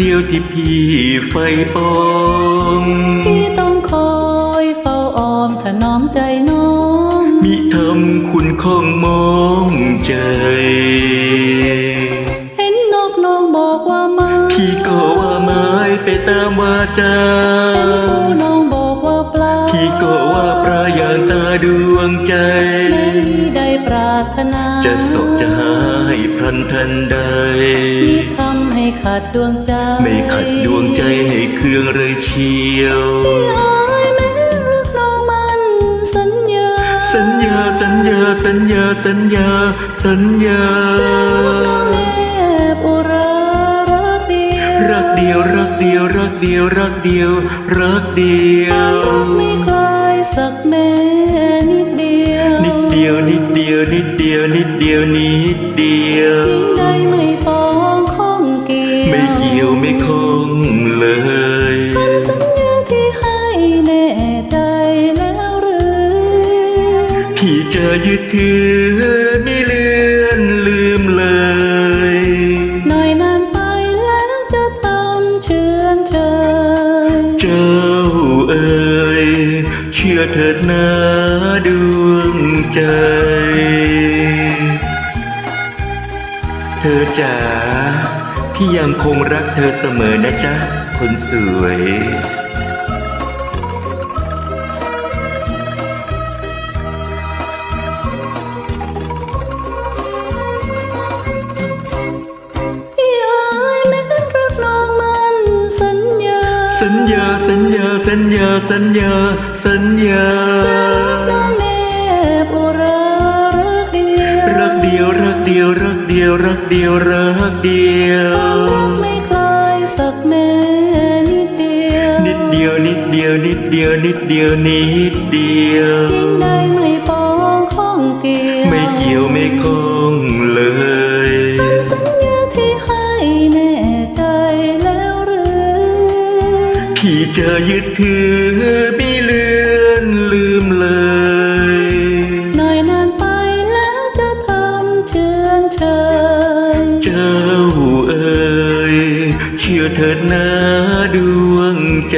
เอ่ยรักเดียวที่พี่ไฟปองที่ต้องคอยเฝ้าออมถนอมใจน้องมิทำคุณคองมองใจ เห็นนกน้องบอกว่ามาพี่ก็ว่าไม้ไปตามวาจาปูน้องบอกว่าปลาพี่ก็ว่าปลาอย่างตาดวงใจไม่ได้ปรารถนา จะสบจะหาให้พลันทันใดมีทำให้ ขาดดวงใจ ไม่ขัดดวงใจให้เครื่องเลยเชียวพี่อายแม้รักน้องมันสัญญาสัญญาสัญญาสัญญาสัญญาสัญญาแนบอุรารักเดียวรักเดียวรักเดียวรักเดียวรักเดียวรักเดียวรักไม่คลายสักแม้นิดเดียวนิดเดียวนิดเดียวนิดเดียวนิดเดียวนิดเดียว พี่จะยึดถือไม่เลือนลืมเลย หน่อยนานไปแล้วจะทำเชื่อนเชยเจ้าเอ๋ยเชื่อเถิดนะดวงใจ เธอจ๋าพี่ยังคงรักเธอเสมอนะจ๊ะ คนสวย สัญญาสัญญาสัญญาสัญญาสัญญาน้องแนบอุรารักเดียวรักเดียวรักเดียวรักเดียวรักเดียวรักเดียวรักไม่คลายสักแม้นิดเดียวนิดเดียวนิดเดียวนิดเดียวนิดเดียวนิดเดียว พี่จะยึดถือไม่เลือนลืมเลยหน่อยนานไปแล้วจะทำเชื่อนเชยเจ้าเอ๋ยเชื่อเถิดนะดวงใจ